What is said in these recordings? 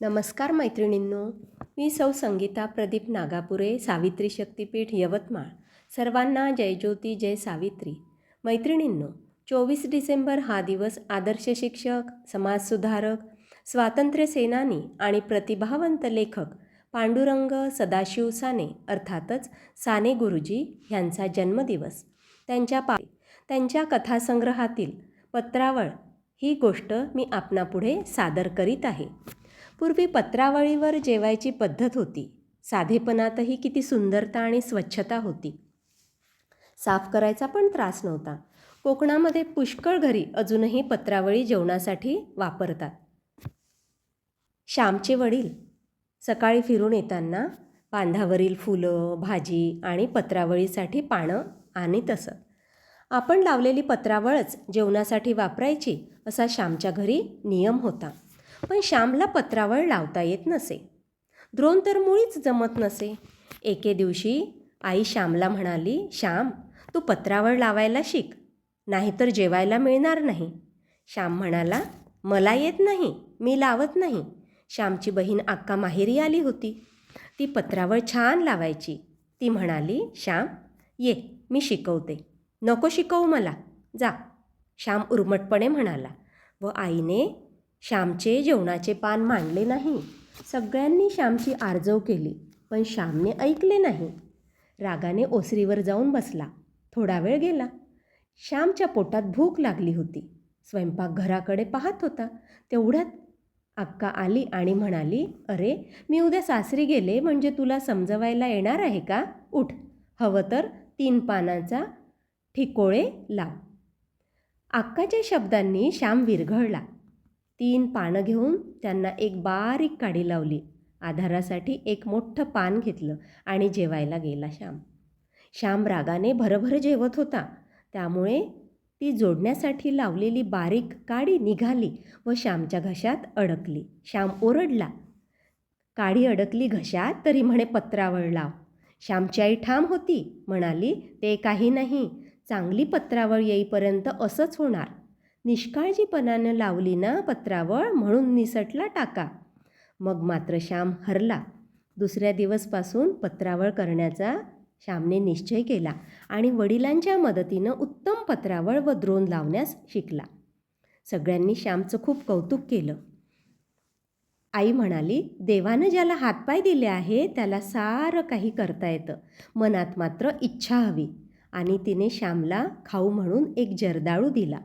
नमस्कार मैत्रिणींनो मी सौ संगीता प्रदीप नागापुरे सावित्री शक्तीपीठ यवतमाळ. सर्वांना जयज्योती जय सावित्री. मैत्रिणींनो चोवीस डिसेंबर हा दिवस आदर्श शिक्षक समाजसुधारक स्वातंत्र्य सेनानी आणि प्रतिभावंत लेखक पांडुरंग सदाशिव साने अर्थातच साने गुरुजी यांचा जन्मदिवस. त्यांच्या पा त्यांच्या कथासंग्रहातील पत्रावळ ही गोष्ट मी आपणापुढे सादर करीत आहे. पूर्वी पत्रावळीवर जेवायची पद्धत होती. साधेपणातही किती सुंदरता आणि स्वच्छता होती. साफ करायचा पण त्रास नव्हता. कोकणामध्ये पुष्कळ घरी अजूनही पत्रावळी जेवणासाठी वापरतात. श्यामचे वडील सकाळी फिरून येताना बांधावरील फुलं भाजी आणि पत्रावळीसाठी पानं आणीत असत. आपण लावलेली पत्रावळच जेवणासाठी वापरायची असा श्यामच्या घरी नियम होता. पण श्यामला पत्रावळ लावता येत नसे. द्रोण तर मुळीच जमत नसे. एके दिवशी आई श्यामला म्हणाली श्याम तू पत्रावळ लावायला शिक नाहीतर जेवायला मिळणार नाही. श्याम म्हणाला मला येत नाही मी लावत नाही. श्यामची बहीण अक्का माहेरी आली होती. ती पत्रावळ छान लावायची. ती म्हणाली श्याम ये मी शिकवते. नको शिकवू मला. जा. श्याम उर्मटपणे म्हणाला. व आईने श्यामचे जेवणाचे पान मांडले नाही. सगळ्यांनी श्यामची आरजव केली पण श्यामने ऐकले नाही. रागाने ओसरीवर जाऊन बसला. थोडा वेळ गेला. श्यामच्या पोटात भूक लागली होती. स्वयंपाकघराकडे पाहत होता. तेवढ्यात अक्का आली आणि म्हणाली अरे मी उद्या सासरी गेले म्हणजे तुला समजवायला येणार आहे का? उठ हवं तर तीन पानाचा ठिकोळे लाव. अक्काच्या शब्दांनी श्याम विरघळला. तीन पानं घेऊन त्यांना एक बारीक काडी लावली. आधारासाठी एक मोठं पान घेतलं आणि जेवायला गेला श्याम. श्याम रागाने भरभर जेवत होता. त्यामुळे ती जोडण्यासाठी लावलेली बारीक काडी निघाली व श्यामच्या घशात अडकली. श्याम ओरडला काडी अडकली घशात तरी म्हणे पत्रावळ लाव. श्यामची आई ठाम होती. म्हणाली ते काही नाही. चांगली पत्रावळ येईपर्यंत असंच होणार. निष्काळजीपणानं लावली ना पत्रावळ म्हणून निसटला टाका. मग मात्र श्याम हरला. दुसऱ्या दिवसपासून पत्रावळ करण्याचा श्यामने निश्चय केला आणि वडिलांच्या मदतीनं उत्तम पत्रावळ व द्रोण लावण्यास शिकला. सगळ्यांनी श्यामचं खूप कौतुक केलं. आई म्हणाली देवानं ज्याला हातपाय दिले आहे त्याला सारं काही करता येतं. मनात मात्र इच्छा हवी. आणि तिने श्यामला खाऊ म्हणून एक जर्दाळू दिला.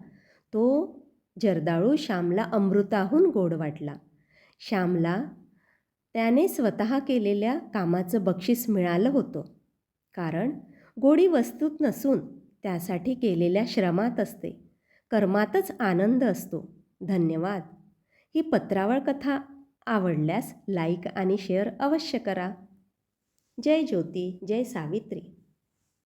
तो जर्दाळू श्यामला अमृताहून गोड वाटला. श्यामला त्याने स्वतः केलेल्या कामाचं बक्षीस मिळालं होतं. कारण गोडी वस्तूत नसून त्यासाठी केलेल्या श्रमात असते. कर्मातच आनंद असतो. धन्यवाद. ही पत्रावळ कथा आवडल्यास लाईक आणि शेअर अवश्य करा. जय ज्योती जय सावित्री.